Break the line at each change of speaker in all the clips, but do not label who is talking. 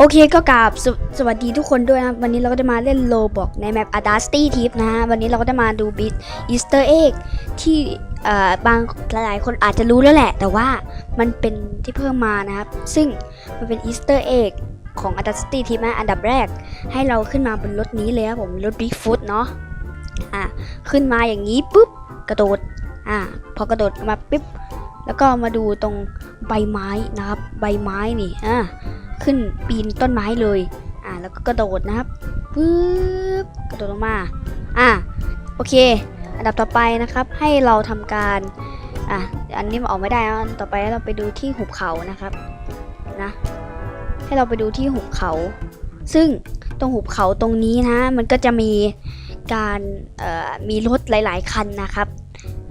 โอเคก็กราบสวสวัสดีทุกคนด้วยนะวันนี้เราก็จะมาเล่นโลบอกในแมป a d a s t y Tip นะฮะ วันนี้เราก็จะมาดูบิ t อีสเตอร์เอ็กที่เอ่อบางหลายๆคนอาจจะรู้แล้วแหละ แต่ว่ามันเป็นที่เพิ่มมานะครับ ซึ่งมันเป็นอีสเตอร์เอ็กของ a d a s t y Tip นะอันดับแรก ให้เราขึ้นมาบนรถนี้เลยครับผมรถ Bigfoot เนาะอะขึ้นมาอย่างนี้ปุ๊บกระโดดอะพอกระโดดมาปุ๊บแล้วก็มาดูตรงใบไม้นะครับ ใบไม้นี่อะ ขึ้นปีนต้นไม้เลย อ่า แล้วก็กระโดดนะครับปึ๊บกระโดดลงมา อ่า โอเค อันดับต่อไปนะครับ ให้เราทำการ อะอันนี้มันออกไม่ได้นะต่อไปเราไปดูที่หุบเขานะครับ นะ ให้เราไปดูที่หุบเขา ซึ่งตรงหุบเขาตรงนี้นะ มันก็จะมีการมีรถหลาย ๆ คันนะครับ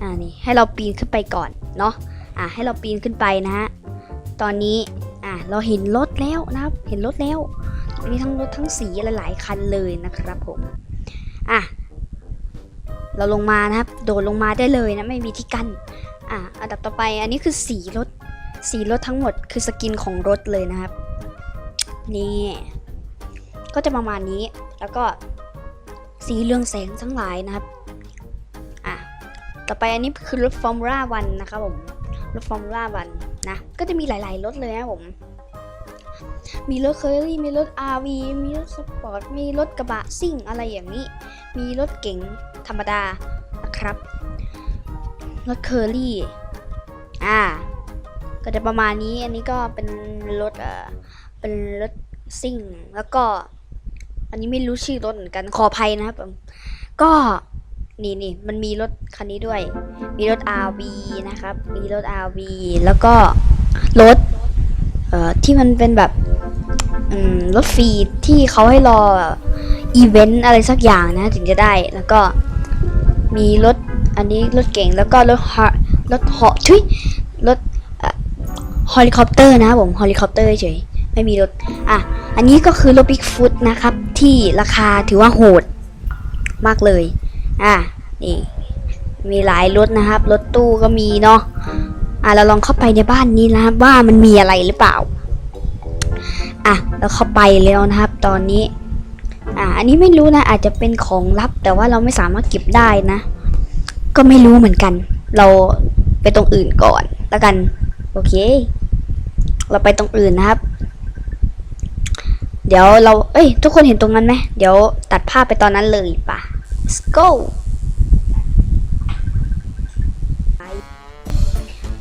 อ่า นี่ ให้เราปีนขึ้นไปก่อน เนาะ อ่า ให้เราปีนขึ้นไปนะฮะ ตอนนี้ อะเราเห็นรถแล้วนะครับ เห็นรถแล้วมีทั้งรถทั้งสีหลายๆคันเลยนะครับผมอะเราลงมานะครับ โดดลงมาได้เลยนะไม่มีที่กั้นอะอันดับต่อไปอันนี้คือสีรถสีรถทั้งหมดคือสกินของรถเลยนะครับนี่ก็จะประมาณนี้แล้วก็สีเรืองแสงทั้งหลายนะครับอะต่อไปอันนี้คือรถฟอร์มูล่าวันนะครับผมรถฟอร์มูล่าวัน นะ ก็จะมีหลาย ๆ รถเลยนะผม มีรถเคอรี่ มีรถ RV มีรถสปอร์ต มีรถกระบะซิ่งอะไรอย่างนี้ มีรถเก๋งธรรมดานะครับ รถเคอรี่ อ่า ก็จะประมาณนี้ อันนี้ก็เป็นรถเอ่อ เป็นรถซิ่ง แล้วก็ อันนี้ไม่รู้ชื่อรถเหมือนกัน ขออภัยนะครับผม ก็ นี่นี่มันมีรถคันนี้ด้วย มีรถ RV นะครับ มีรถ RV แล้วก็รถเอ่อที่มันเป็นแบบอืมรถฟรีที่เขาให้รออีเวนต์อะไรสักอย่างนะถึงจะได้แล้วก็มีรถอันนี้รถเก่งแล้วก็รถฮอรถเหาะชุยรถเฮลิคอปเตอร์นะผมเฮลิคอปเตอร์เฉยไม่มีรถอะอันนี้ก็คือรถบิ๊กฟุตนะครับ ที่ราคาถือว่าโหดมากเลย อะนี่ มีหลายรถนะครับ รถตู้ก็มีเนาะอะเราลองเข้าไปในบ้านนี้นะครับ ว่ามันมีอะไรหรือเปล่า อะเราเข้าไปแล้วนะครับ ตอนนี้ อะอันนี้ไม่รู้นะ อาจจะเป็นของลับ แต่ว่าเราไม่สามารถเก็บได้นะ ก็ไม่รู้เหมือนกัน เราไปตรงอื่นก่อนแล้วกัน โอเค เราไปตรงอื่นนะครับ เดี๋ยวเรา เอ้ย ทุกคนเห็นตรงนั้นไหมเดี๋ยวตัดภาพไปตอนนั้นเลยป่ะ let's go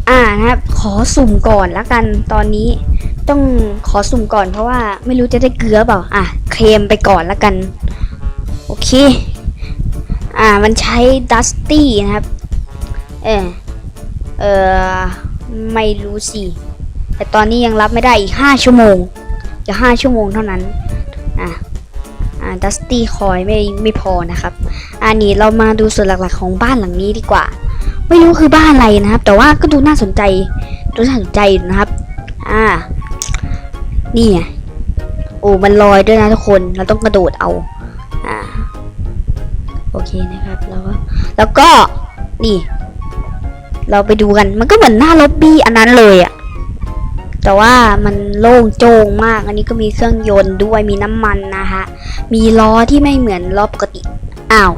อ่านะครับ ขอสุ่มก่อนละกันตอนนี้ต้องขอสุ่มก่อนเพราะว่าไม่รู้จะได้เกลือเปล่า อะ เคลมไปก่อนละกัน โอเค อ่ามันใช้ดัสตี้นะครับ เออเออไม่รู้สิ แต่ตอนนี้ยังรับไม่ได้อีก 5 ชั่วโมงจะ5ชั่วโมงเท่านั้น อะ อ่าดัสตี้คอยไม่ไม่พอนะครับ อันนี้เรามาดูส่วนหลักๆของบ้านหลังนี้ดีกว่า ไม่รู้คือบ้านอะไรนะครับ แต่ว่าก็ดูน่าสนใจดูน่าสนใจนะครับ อ่า นี่ไงโอ้มันลอยด้วยนะทุกคนเราต้องกระโดดเอาอ่าโอเคนะครับแล้วก็แล้วก็นี่ เราไปดูกันมันก็เหมือนหน้าล็อบบี้อันนั้นเลยอะแต่ว่ามันโล่งโจงมาก อันนี้ก็มีเครื่องยนต์ด้วยมีน้ำมันนะคะ มีล้อที่ไม่เหมือนล้อปกติ อ้าว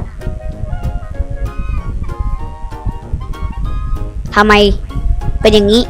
ทำไมเป็นอย่างนี้